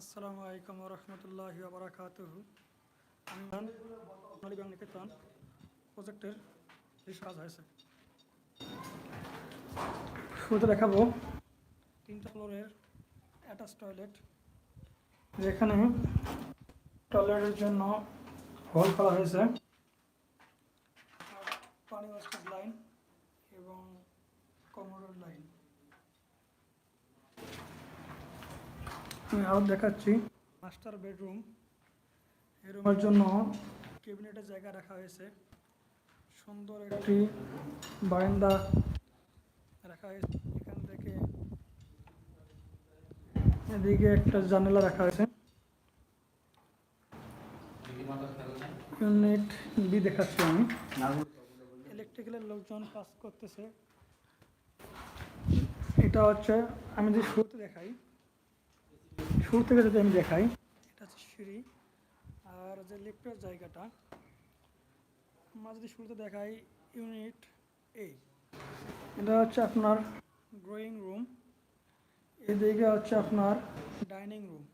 আসসালামু আলাইকুম রহমতুল্লাহ বারাকাত প্রজেক্টের কাজ হয়েছে। শুরুতে দেখাবো তিনটা ফ্লোরের অ্যাটাচ টয়লেট, যেখানে টয়লেটের জন্য হল করা হয়েছে। পানি লাইন এবং কমোডোর লাইন আমি আরও দেখাচ্ছি। Master bedroom. এই রুমের জন্য ক্যাবিনেটের জায়গা রাখা হয়েছে। সুন্দর একটি বারান্দা রাখা হয়েছে। এখান থেকে এদিকে একটা জানালা রাখা হয়েছে। ইউনিট বি দেখাচ্ছি আমি। ইলেকট্রিক্যালের লোকজন কাজ করতেছে। এটা হচ্ছে, আমি যদি শুরুতে দেখাই শুরু থেকে যদি আমি দেখাই, এটা হচ্ছে সিঁড়ি আর যে লিফটের জায়গাটা, আমরা যদি শুরুতে দেখাই ইউনিট এ এটা হচ্ছে আপনার ড্রয়িং রুম এদিকে হচ্ছে আপনার ডাইনিং রুম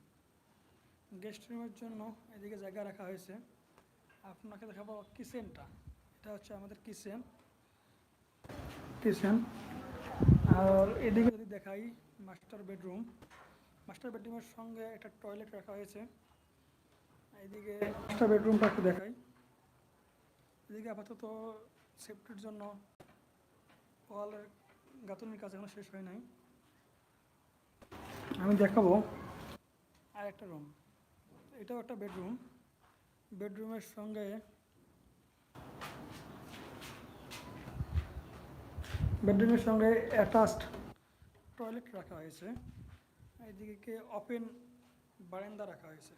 গেস্ট রুমের জন্য এদিকে জায়গা রাখা হয়েছে। আপনাকে দেখাবো কিচেনটা এটা হচ্ছে আমাদের কিচেন কিচেন আর এদিকে যদি দেখাই মাস্টার বেডরুম মাস্টার বেডরুমের সঙ্গে একটা টয়লেট রাখা হয়েছে। এইদিকে মাস্টার বেডরুমটা একটু দেখাই। এদিকে আপাতত সেফটির জন্য ওয়ালের গাঁথনির কাজ এখনও শেষ হয় নাই। আমি দেখাবো আর একটা রুম এটাও একটা বেডরুম বেডরুমের সঙ্গে বেডরুমের সঙ্গে অ্যাটাচড টয়লেট রাখা হয়েছে। এইদিকে ওপেন বারান্দা রাখা হয়েছে।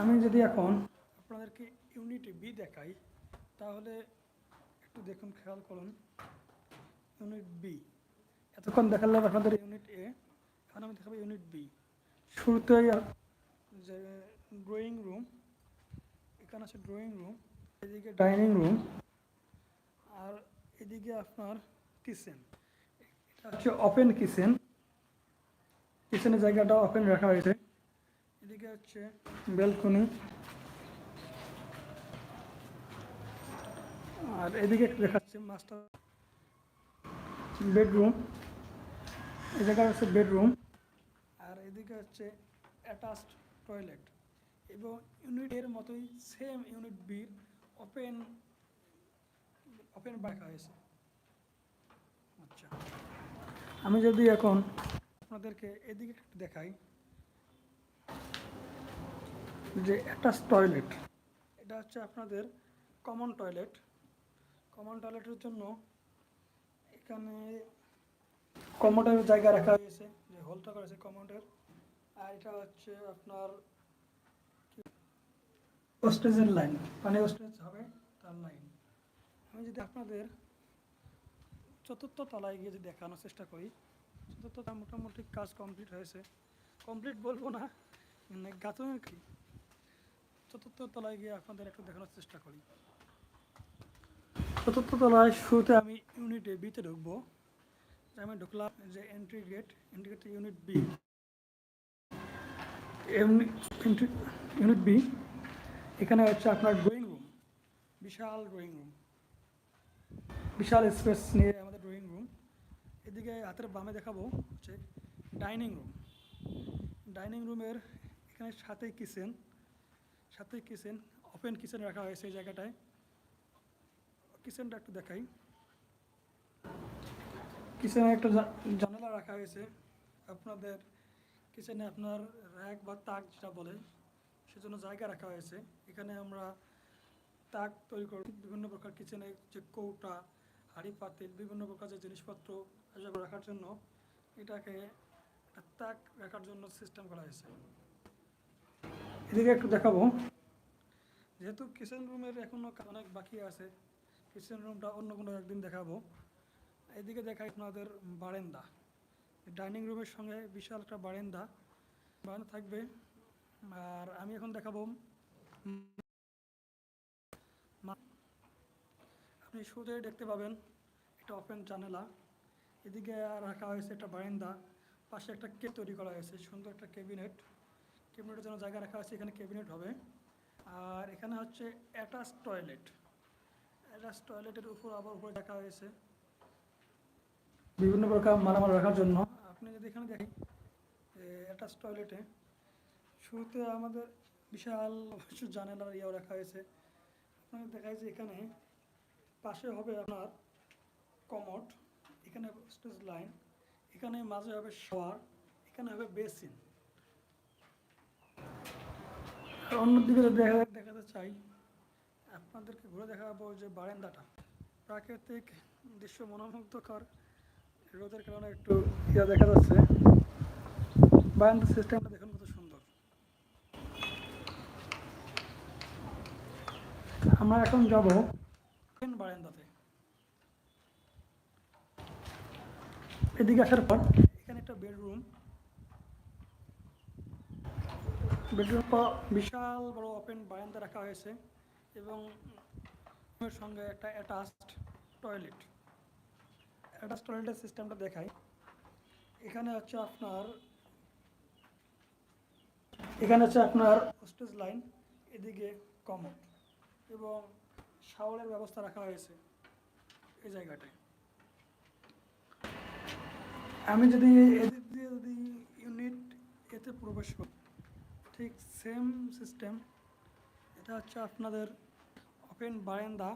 আমি যদি এখন আপনাদেরকে ইউনিট বি দেখাই, তাহলে একটু দেখুন, খেয়াল করুন। ইউনিট বি এতক্ষণ দেখালাম আপনাদের ইউনিট এ এখন আমি দেখাবো ইউনিট বি শুরুতেই যে ড্রয়িং রুম এখানে আছে ড্রয়িং রুম এদিকে ডাইনিং রুম আর এদিকে আপনার কিচেন এটা হচ্ছে ওপেন কিচেন কিচেনের জায়গাটা ওপেন রাখা হয়েছে। এদিকে হচ্ছে ব্যালকনি আর এদিকে দেখাচ্ছে মাস্টার বেডরুম এই জায়গায় হচ্ছে বেডরুম আর এদিকে হচ্ছে অ্যাটাচড টয়লেট এবং ইউনিটের মতোই সেম ইউনিট বির ওপেন ওপেন রাখা হয়েছে। আচ্ছা। আমি যদি এখন আপনাদেরকে এদিকে একটু দেখাই। যে অ্যাটাচ টয়লেট এটা হচ্ছে আপনাদের কমন টয়লেট কমন টয়লেটের জন্য এখানে কমোডের জায়গা রাখা হয়েছে, যে হোলটা করেছে কমোডের আর এটা হচ্ছে আপনার ওস্টেজের লাইন পানি ওস্টেজ হবে তার লাইন আমি যদি আপনাদের চতুর্থ তলায় গিয়ে যদি দেখানোর চেষ্টা করি চতুর্থ তলায় মোটামুটি কাজ কমপ্লিট হয়েছে। কমপ্লিট বলব না মানে গাঁথনের কি। চতুর্থ তলায় গিয়ে আপনাদের একটু দেখানোর চেষ্টা করি। চতুর্থ তলায় শুরুতে আমি ইউনিট বিতে ঢুকবো। আমি ঢুকলাম যে entry gate entry gate unit B unit B এখানে হচ্ছে আপনার ড্রয়িং রুম বিশাল ড্রয়িং রুম বিশাল স্পেস নিয়ে এদিকে হাতের বামে দেখাবো, হচ্ছে ডাইনিং রুম। ডাইনিং রুমের এখানে সাথেই কিচেন সাথেই কিচেন, ওপেন কিচেন রাখা হয়েছে এই জায়গাটায়। কিচেনটা একটু দেখাই। কিচেনে একটা জানালা রাখা হয়েছে। আপনাদের কিচেনে আপনার র্যাক বা তাক যেটা বলে, সেজন্য জায়গা রাখা হয়েছে। এখানে আমরা তাক তৈরি করি, বিভিন্ন প্রকার কিচেনে যে কৌটা, হাঁড়ি, পাতিল, বিভিন্ন প্রকার যে জিনিসপত্র এসব রাখার জন্য এটাকে তাক রাখার জন্য সিস্টেম করা হয়েছে। এদিকে একটু দেখাবো। যেহেতু কিচেন রুমের এখনও অনেক বাকি আছে কিচেন রুমটা অন্য কোনো একদিন দেখাবো। এদিকে দেখাই আপনাদের বারেন্দা। ডাইনিং রুমের সঙ্গে বিশাল একটা বারেন্দা। বারান্দা থাকবে। আর আমি এখন দেখাবো আপনি আপনি দেখতে পাবেন একটা ওপেন জানালা। এদিকে রাখা হয়েছে একটা বারান্দা, পাশে একটা কে তৈরি করা হয়েছে, সুন্দর একটা ক্যাবিনেট। ক্যাবিনেটের জন্য জায়গা রাখা হয়েছে এখানে ক্যাবিনেট হবে। আর এখানে হচ্ছে অ্যাটাচ টয়লেট। অ্যাটাচ টয়লেটের উপর আবার উপরে রাখা হয়েছে। বিভিন্ন প্রকার মালামাল রাখার জন্য। আপনি যদি এখানে দেখেন অ্যাটাচ টয়লেটে, শুরুতে আমাদের বিশাল অবশ্য জানালার ইয়েও রাখা হয়েছে। আপনাকে দেখা যে এখানে পাশে হবে আপনার কমোড। এখানে স্টেজ লাইন এখানে মাঝে হবে শাওয়ার এখানে হবে বেসিন অন্যদিকে যদি দেখা দেখাতে চাই, আপনাদেরকে ঘুরে দেখাবো যে বারান্দাটা। প্রাকৃতিক দৃশ্য মনোমুগ্ধকর। রোদের কারণে একটু ইয়া দেখা যাচ্ছে। বারান্দার সিস্টেমটা দেখুন কত সুন্দর। আমরা এখন যাব বারান্দাতে। এদিকে আসার পর এখানে একটা বেডরুম। বেডরুম বিশাল বড় ওপেন বারান্দা রাখা হয়েছে এবং সঙ্গে একটা অ্যাটাচড টয়লেট। অ্যাটাচ টয়লেটের সিস্টেমটা দেখাই। এখানে হচ্ছে আপনার, এখানে হচ্ছে আপনার হোস্টেজ লাইন, এদিকে কমন এবং শাওয়ারের ব্যবস্থা রাখা হয়েছে এই জায়গাটায়। আমি যদি এদিক দিয়ে যদি ইউনিট এতে প্রবেশ করি, ঠিক সেম সিস্টেম এটা হচ্ছে আপনাদের ওপেন বারান্দা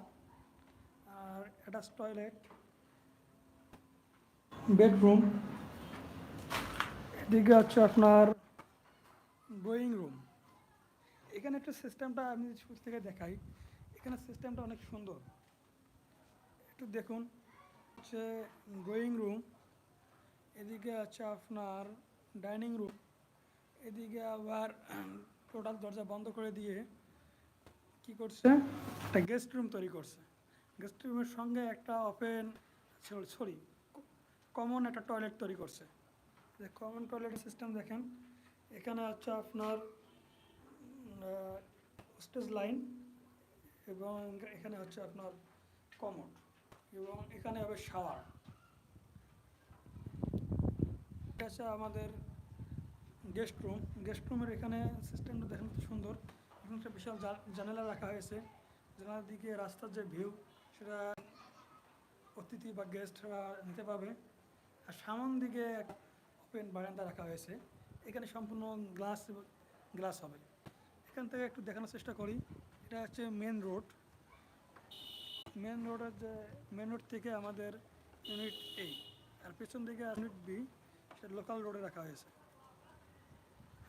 আর অ্যাটাচ টয়লেট বেডরুম এদিকে হচ্ছে আপনার ড্রয়িং রুম এখানে একটা সিস্টেমটা আমি শুরু থেকে দেখাই, এখানে সিস্টেমটা অনেক সুন্দর। একটু দেখুন যে ড্রয়িং রুম এদিকে আছে আপনার ডাইনিং রুম। এদিকে আবার টোটাল দরজা বন্ধ করে দিয়ে কি করছে? একটা গেস্ট রুম তৈরি করছে। গেস্ট রুমের সঙ্গে একটা ওপেন, সরি কমন একটা টয়লেট তৈরি করছে। যে কমন টয়লেট সিস্টেম দেখেন, এখানে হচ্ছে আপনার স্টেজ লাইন এবং এখানে হচ্ছে আপনার কমন এবং এখানে হবে শাওয়ার। এটা হচ্ছে আমাদের গেস্ট রুম গেস্ট রুমের এখানে সিস্টেমটা দেখেন খুব সুন্দর। এখানে একটা বিশাল জানালা রাখা হয়েছে। জানালার দিকে রাস্তার যে ভিউ সেটা অতিথি বা গেস্টরা নিতে পাবে আর সামন দিকে ওপেন বারান্দা রাখা হয়েছে। এখানে সম্পূর্ণ গ্লাস গ্লাস হবে। এখান থেকে একটু দেখানোর চেষ্টা করি। এটা হচ্ছে মেন রোড মেন রোডের যে মেন রোড থেকে আমাদের ইউনিট এই আর পেছন দিকে ইউনিট বি লোকাল রোডে রাখা হয়েছে।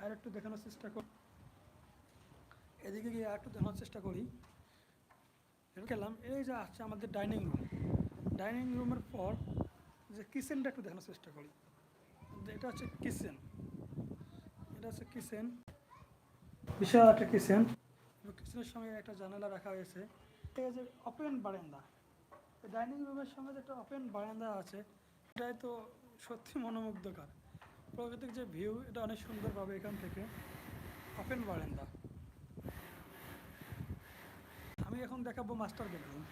আর একটু দেখানোর চেষ্টা করি এদিকে গিয়ে আর একটু দেখানোর চেষ্টা করি। গেলাম, এই যে আছে আমাদের ডাইনিং রুম ডাইনিং রুমের পর যে কিচেনটা একটু দেখানোর চেষ্টা করি। এটা হচ্ছে কিচেন এটা হচ্ছে কিচেন বিশাল একটা কিচেন কিচেনের সঙ্গে একটা জানালা রাখা হয়েছে। এটা যে ওপেন বারান্দা। ডাইনিং রুমের সঙ্গে যে একটা ওপেন বারান্দা আছে, এটাই তো সত্যি মনোমুগ্ধকর। প্রাকৃতিক যে ভিউ এটা অনেক সুন্দর পাবে এখান থেকে। ওপেন বারান্দা। আমি এখন দেখাবো মাস্টার বেডরুম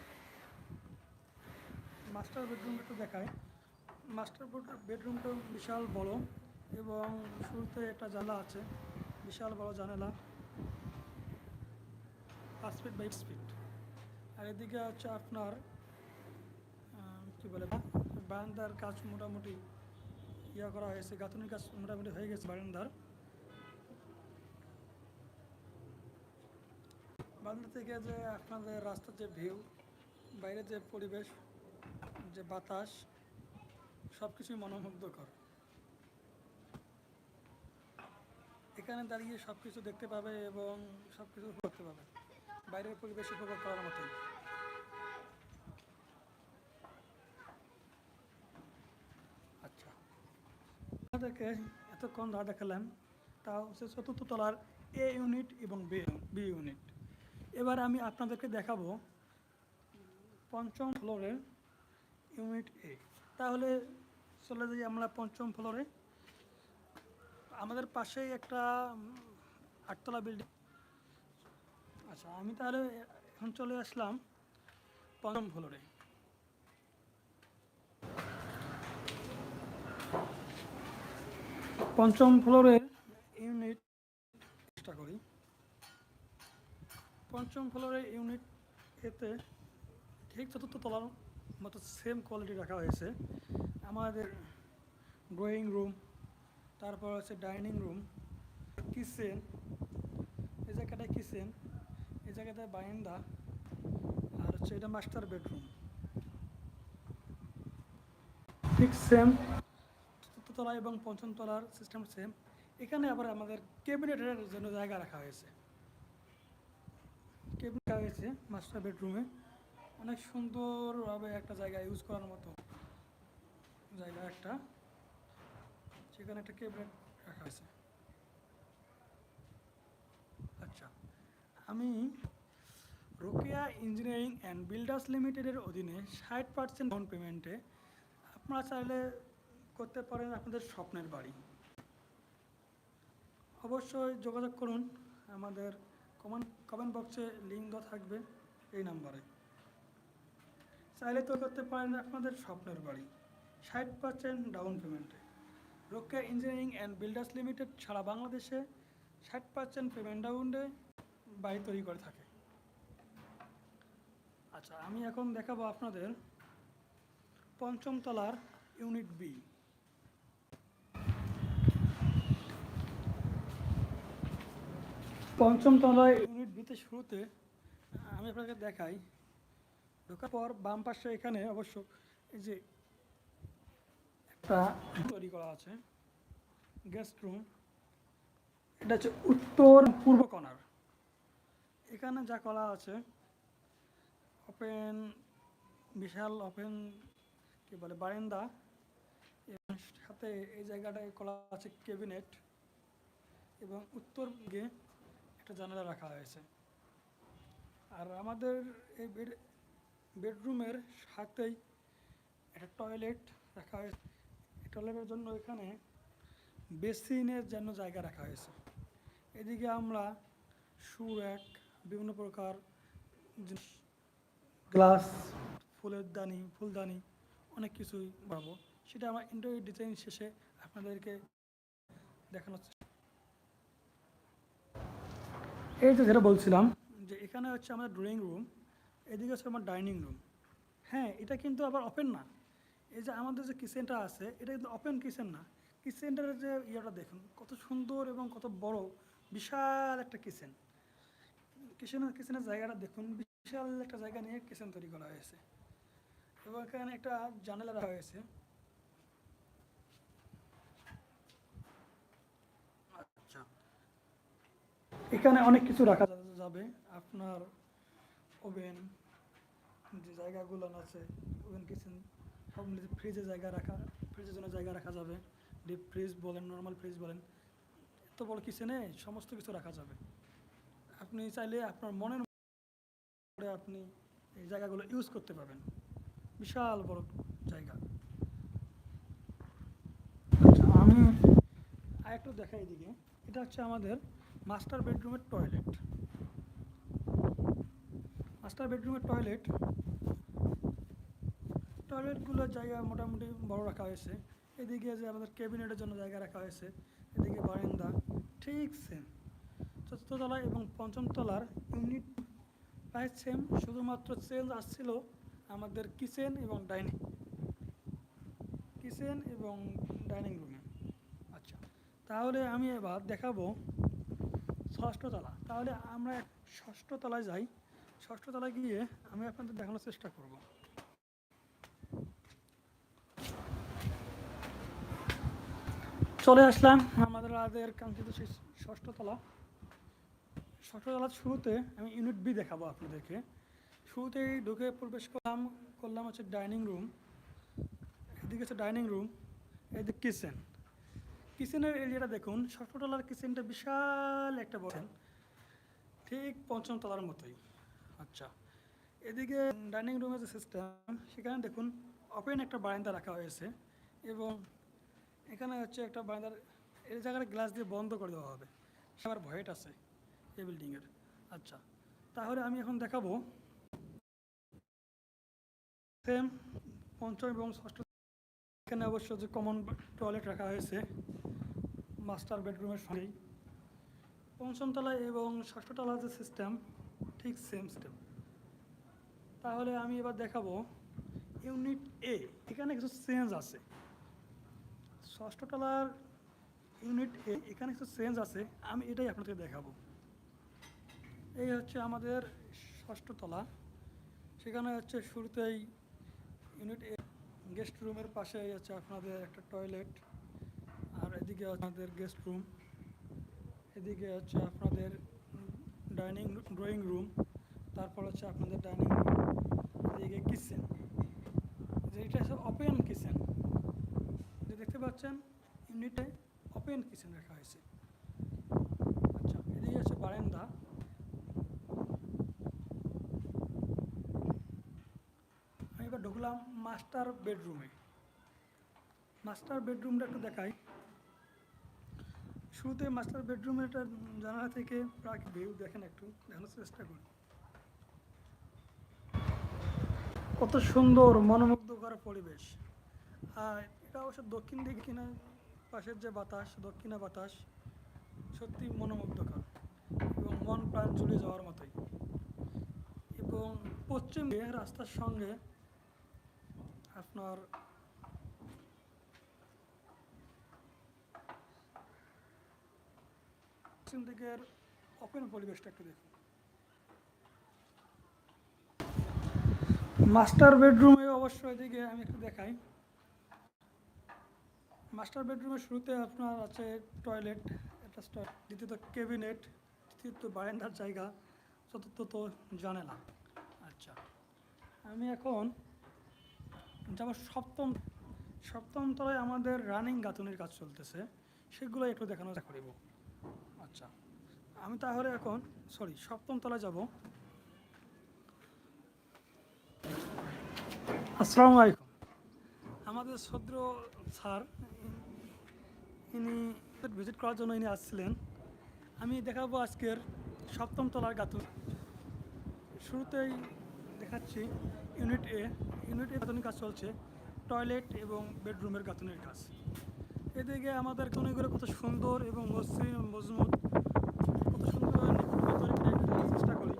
মাস্টার বেডরুম একটু দেখায় মাস্টার বেডরুমটা বিশাল বড় এবং শুরুতে একটা জানলা আছে। বিশাল বড় জানালা। পাঁচ ফিট বাই ফিট আর এদিকে হচ্ছে আপনার কি বলে, বারান্দার কাজ মোটামুটি ইয়া করা হয়েছে গাঁথনির কাজ মোটামুটি হয়ে গেছে বারান্দার। বারান্দা থেকে যে আপনাদের রাস্তার যে ভিউ, বাইরের যে পরিবেশ, যে বাতাস সব কিছুই মনোমুগ্ধকর। এখানে দাঁড়িয়ে সব কিছু দেখতে পাবে এবং সব কিছু করতে পাবে। বাইরের পরিবেশ উপভোগ করার মতোই আচ্ছা আপনাদেরকে এতক্ষণ যা দেখালাম তা হচ্ছে চতুর্থ তলার এ ইউনিট এবং বি ইউনিট এবার আমি আপনাদেরকে দেখাবো পঞ্চম ফ্লোরের ইউনিট এ তাহলে চলে যাই আমরা পঞ্চম ফ্লোরে। আমাদের পাশেই একটা আটতলা বিল্ডিং আচ্ছা আমি তাহলে এখন চলে আসলাম পঞ্চম ফ্লোরে। পঞ্চম ফ্লোরের ইউনিট, চেষ্টা করি। পঞ্চম ফ্লোরের ইউনিট এতে ঠিক চতুর্থ তলার মতো সেম কোয়ালিটি রাখা হয়েছে। আমাদের ড্রয়িং রুম তারপর হচ্ছে ডাইনিং রুম কিচেন এই জায়গাটায় কিচেন এই জায়গাটায় বারান্দা, আর হচ্ছে এটা মাস্টার বেডরুম ঠিক সেম তলা এবং পঞ্চম তলার সিস্টেম সেম এখানে আবার আমাদের ক্যাবিনেটের জন্য জায়গা রাখা হয়েছে। ক্যাবিনেট রাখা হয়েছে মাস্টার বেডরুমে অনেক সুন্দরভাবে একটা জায়গা ইউজ করার মতো জায়গা একটা। সেখানে একটা ক্যাবিনেট রাখা হয়েছে। আচ্ছা আমি রোকেয়া ইঞ্জিনিয়ারিং অ্যান্ড বিল্ডার্স লিমিটেডের অধীনে ষাট পার্সেন্ট ডাউন পেমেন্টে আপনারা চাইলে করতে পারেন আপনাদের স্বপ্নের বাড়ি। অবশ্যই যোগাযোগ করুন, আমাদের কমেন্ট কমেন্ট বক্সে লিঙ্ক দেওয়া থাকবে এই নাম্বারে। চাইলে তো করতে পারেন আপনাদের স্বপ্নের বাড়ি, ষাট পার্সেন্ট ডাউন পেমেন্টে Rokeya engineering and builders limited সারা বাংলাদেশে ষাট পার্সেন্ট পেমেন্ট ডাউনে বাড়ি তৈরি করে থাকে। আচ্ছা আমি এখন দেখাবো আপনাদের পঞ্চম তলার ইউনিট বি পঞ্চম তলায় ইউনিট বিতে শুরুতে আমি আপনাকে দেখাই। ঢোকার পর বাম পাশে এখানে অবশ্য এই যে একটা তৈরি করা আছে গেস্ট রুম এটা হচ্ছে উত্তর পূর্ব কর্নার এখানে যা করা আছে ওপেন বিশাল ওপেন কি বলে, বারান্দা। এবং সাথে এই জায়গাটায় করা আছে ক্যাবিনেট এবং উত্তর দিকে একটা জানালা রাখা হয়েছে। আর আমাদের এই বেড বেডরুমের সাথেই একটা টয়লেট রাখা হয়েছে। টয়লেটের জন্য এখানে বেসিনের জন্য জায়গা রাখা হয়েছে। এদিকে আমরা শু র্যাক বিভিন্ন প্রকার গ্লাস ফুলের দানি, ফুলদানি, অনেক কিছুই পাবো। সেটা আমরা ইন্টারভিউ ডিজাইন শেষে আপনাদেরকে দেখানোর চেষ্টা এই যে যেটা বলছিলাম, যে এখানে হচ্ছে আমাদের ড্রয়িং রুম এদিকে হচ্ছে আমার ডাইনিং রুম হ্যাঁ এটা কিন্তু আবার ওপেন না। এই যে আমাদের যে কিচেনটা আছে, এটা কিন্তু ওপেন কিচেন না। কিচেনটার যে ইয়েটা দেখুন, কত সুন্দর এবং কত বড়, বিশাল একটা কিচেন কিচেনের কিচেনের জায়গাটা দেখুন, বিশাল একটা জায়গা নিয়ে কিচেন তৈরি করা হয়েছে। এবং এখানে একটা জানালা রাখা হয়েছে আচ্ছা এখানে অনেক কিছু রাখা যাবে। আপনার ওভেন, যে জায়গাগুলো আছে, ওভেন, কিচেন, সব মিলে ফ্রিজে জায়গা রাখা, ফ্রিজের জন্য জায়গা রাখা যাবে। ডিপ ফ্রিজ বলেন, নর্মাল ফ্রিজ বলেন, এত বড় কিচেনে সমস্ত কিছু রাখা যাবে। আপনি চাইলে আপনার মনের করে আপনি এই জায়গাগুলো ইউজ করতে পারবেন। বিশাল বড় জায়গা। আচ্ছা আমি আর একটু দেখাই এদিকে। এটা হচ্ছে আমাদের মাস্টার বেডরুমের টয়লেট। মাস্টার বেডরুমের টয়লেট টয়লেটগুলোর জায়গা মোটামুটি বড় রাখা হয়েছে। এদিকে যে আমাদের ক্যাবিনেটের জন্য জায়গা রাখা হয়েছে, এদিকে বারান্দা, ঠিক সেম চতুর্থ তলা এবং পঞ্চম তলার ইউনিট প্রায় সেম শুধুমাত্র চেঞ্জ আসছিল আমাদের কিচেন এবং ডাইনিং কিচেন এবং ডাইনিং রুমে আচ্ছা তাহলে আমি এবার দেখাবো ষষ্ঠ তলা তাহলে আমরা এক- ষষ্ঠ তলায় যাই। ষষ্ঠ তলায় গিয়ে আমি আপনাদের দেখানোর চেষ্টা করব। চলে আসলাম আমাদের আদের কাঙ্ক্ষিত সেই ষষ্ঠ তলা ষষ্ঠ তলার শুরুতে আমি ইউনিট বি দেখাবো আপনাদেরকে। শুরুতেই ঢুকে প্রবেশ করলাম করলাম হচ্ছে ডাইনিং রুম। এদিকে হচ্ছে ডাইনিং রুম, এদিকে কিচেন। কিচেনের এরিয়াটা দেখুন ষষ্ঠ তলার কিচেনটা বিশাল একটা বড়। ঠিক পঞ্চম তলার মতোই। আচ্ছা এদিকে ডাইনিং রুমের যে সিস্টেম সেখানে দেখুন ওপেন একটা বারান্দা রাখা হয়েছে এবং এখানে হচ্ছে একটা বারান্দার এই জায়গাটা গ্লাস দিয়ে বন্ধ করে দেওয়া হবে। আবার ভয়েট আছে এই বিল্ডিংয়ের আচ্ছা তাহলে আমি এখন দেখাবো। সেম পঞ্চম এবং ষষ্ঠ এখানে অবশ্য যে কমন টয়লেট রাখা হয়েছে। মাস্টার বেডরুমের সঙ্গেই। পঞ্চম তলায় এবং ষষ্ঠ তলার যে সিস্টেম ঠিক সেম সিস্টেম তাহলে আমি এবার দেখাবো ইউনিট এ এখানে কিছু চেঞ্জ আছে। ষষ্ঠ তলার ইউনিট এ এখানে কিছু চেঞ্জ আছে, আমি এটাই আপনাদের দেখাবো। এই হচ্ছে আমাদের ষষ্ঠতলা সেখানে হচ্ছে শুরুতেই ইউনিট এ গেস্ট রুমের পাশে হচ্ছে আপনাদের একটা টয়লেট এদিকে আপনাদের গেস্ট রুম এদিকে হচ্ছে আপনাদের ডাইনিং ড্রয়িং রুম তারপর হচ্ছে আপনাদের ডাইনিং রুম এদিকে কিচেন যে এটা হচ্ছে ওপেন কিচেন যে দেখতে পাচ্ছেন ইউনিটে ওপেন কিচেন রাখা হয়েছে। আচ্ছা এদিকে হচ্ছে বারান্দা। আমি এবার ঢুকলাম মাস্টার বেডরুমে মাস্টার বেডরুমটা একটু দেখাই। শুরুতে মাস্টার বেডরুমের একটা জানালা থেকে প্রাক ভিউ দেখেন একটু, দেখানোর চেষ্টা করি কত সুন্দর, মনোমুগ্ধকর পরিবেশ। আর এটা অবশ্য দক্ষিণ দিকে কিনা, পাশের যে বাতাস, দক্ষিণা বাতাস, সত্যি মনোমুগ্ধকর এবং মন প্রাণ জুড়ে যাওয়ার মতোই। এবং পশ্চিম রাস্তার সঙ্গে আপনার পশ্চিম দিকের ওপেন পরিবেশটা একটু দেখুন। মাস্টার বেডরুমে অবশ্য এদিকে আমি একটু দেখাই। মাস্টার বেডরুমের শুরুতে আপনার আছে টয়লেট একটা দ্বিতীয়ত ক্যাবিনেট তৃতীয়ত বারান্দার জায়গা, চতুর্থত জানেলা। আচ্ছা আমি এখন যাব সপ্তম সপ্তম তলায় আমাদের রানিং গাঁথুনির কাজ চলতেছে সেগুলো একটু দেখানো করিব। আচ্ছা। আমি তাহলে এখন সরি সপ্তম তলায় যাব। আসসালামু আলাইকুম। আমাদের সদ্র স্যার, ইনি ভিজিট করার জন্য ইনি আসছিলেন। আমি দেখাবো আজকের সপ্তম তলার গাঁথুন। শুরুতেই দেখাচ্ছি ইউনিট এ ইউনিট এ গাঁথুনি কাজ চলছে। টয়লেট এবং বেডরুমের গাঁথুনির কাজ। এদিকে আমাদের গাঁথুনিগুলো কত সুন্দর এবং মসৃণ মজবুত, কত সুন্দর চেষ্টা করি।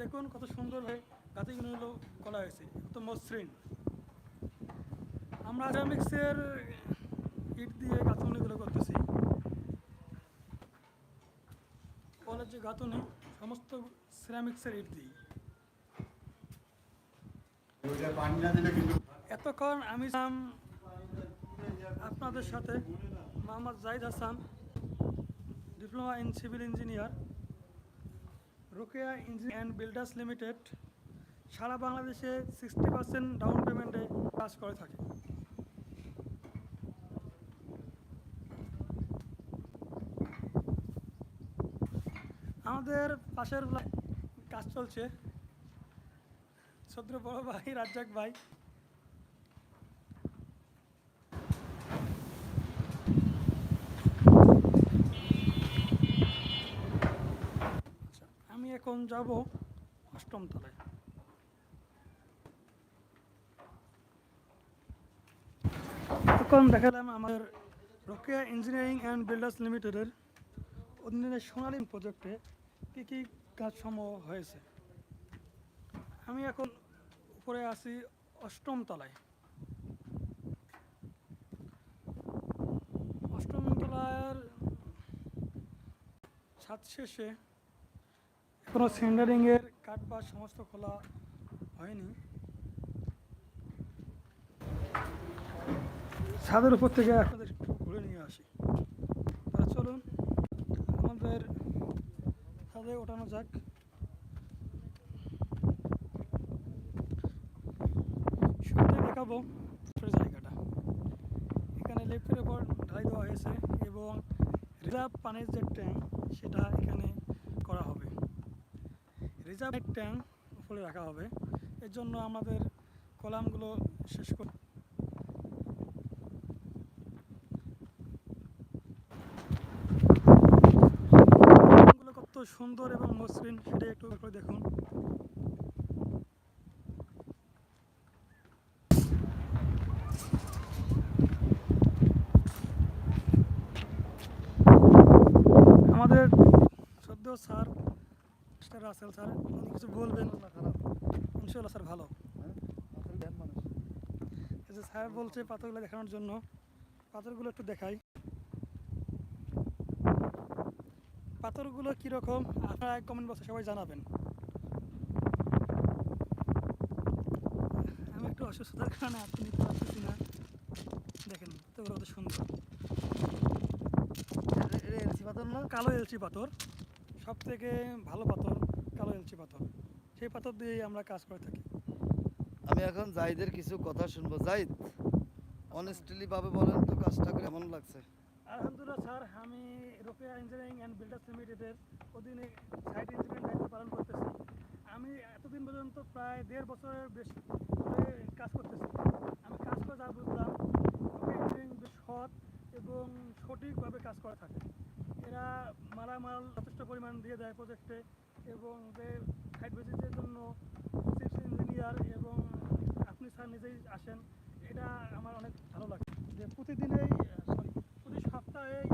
দেখুন কত সুন্দরভাবে গাঁথিগুলো করা হয়েছে, কত মসৃণ। আমরা সিরামিক্সের ইট দিয়ে গাঁথনিগুলো করতেছি। কলের যে গাঁথনি, সমস্ত সিরামিক্সের ইট দিই ওইটা পানি না দিলে কিন্তু এতক্ষণ আমি আপনাদের সাথে Mohammad Zahid Hasan, diploma in civil engineer, Rokeya engine and builders limited, সারা বাংলাদেশে সিক্সটি পার্সেন্ট ডাউন পেমেন্টে কাজ করে থাকে। আমাদের পাশের কাজ চলছে। ছদ্র বড় ভাই রাজ্জাক ভাই। আচ্ছা, আমি এখন যাব অষ্টম তলায়। এখন দেখালাম আমাদের রোকেয়া ইঞ্জিনিয়ারিং অ্যান্ড বিল্ডার্স লিমিটেডের অধীনে সোনালী প্রজেক্টে কী কী কাজসমূহ হয়েছে। আমি এখন উপরে আছি অষ্টম তলায়। অষ্টম তলার ছাদ শেষে এখনও সেন্ডারিংয়ের কাঠ বা সমস্ত খোলা হয়নি। ছাদের উপর থেকে আপনাদের ঘুরে নিয়ে আসি। চলুন, আমাদের ছাদে ওঠানো যাক। ছোট জায়গাটা। এখানে লেফটের উপর ঢালাই দেওয়া হয়েছে এবং রিজার্ভ পানির যে ট্যাঙ্ক, সেটা এখানে করা হবে। রিজার্ভ ট্যাঙ্ক উপরে রাখা হবে। এর জন্য আমাদের কলামগুলো শেষ করে কত সুন্দর এবং মসৃণ, সেটা একটু দেখুন। স্যার মিস্টার রাসেল স্যার উনি কিছু বলবেন? ইনশাল্লাহ স্যার ভালো। এই যে স্যার বলছে পাথরগুলো দেখানোর জন্য পাথরগুলো একটু দেখাই। পাথরগুলো কীরকম আপনারা কমেন্ট বক্সে সবাই জানাবেন। আমি একটু অসুস্থতার কারণে আপনি নিতে পারতেছি না। দেখেন পাথরগুলো কত সুন্দর। কালো এলচি পাথর। সব থেকে ভালো পাথর কালো এলচি পাথর। সেই পাথর দিয়েই আমরা কাজ করে থাকি। আমি এখন জাহিদের কিছু কথা শুনব। জাহিদ অনেস্টলি ভাবে বলেন তো কাজটা কেমন লাগছে? আলহামদুলিল্লাহ স্যার আমি রোকেয়া ইঞ্জিনিয়ারিং অ্যান্ড বিল্ডার্স লিমিটেডের অধীনে সাইট ইঞ্জিনিয়ারিং দায়িত্ব পালন করতেছি। আমি এতদিন পর্যন্ত প্রায় দেড় বছরের বেশি কাজ করতেছি। আমি কাজ করে যা বুঝলাম রোকেয়া ইঞ্জিনিয়ারিং বেশ সৎ এবং সঠিকভাবে কাজ করা থাকে। এরা মালামাল যথেষ্ট পরিমাণ দিয়ে দেয় প্রজেক্টে এবং এদের সাইড ভিজিটের জন্য চিফ ইঞ্জিনিয়ার এবং আপনি স্যার নিজেই আসেন, এটা আমার অনেক ভালো লাগে। যে প্রতিদিনেই, সরি, প্রতি সপ্তাহেই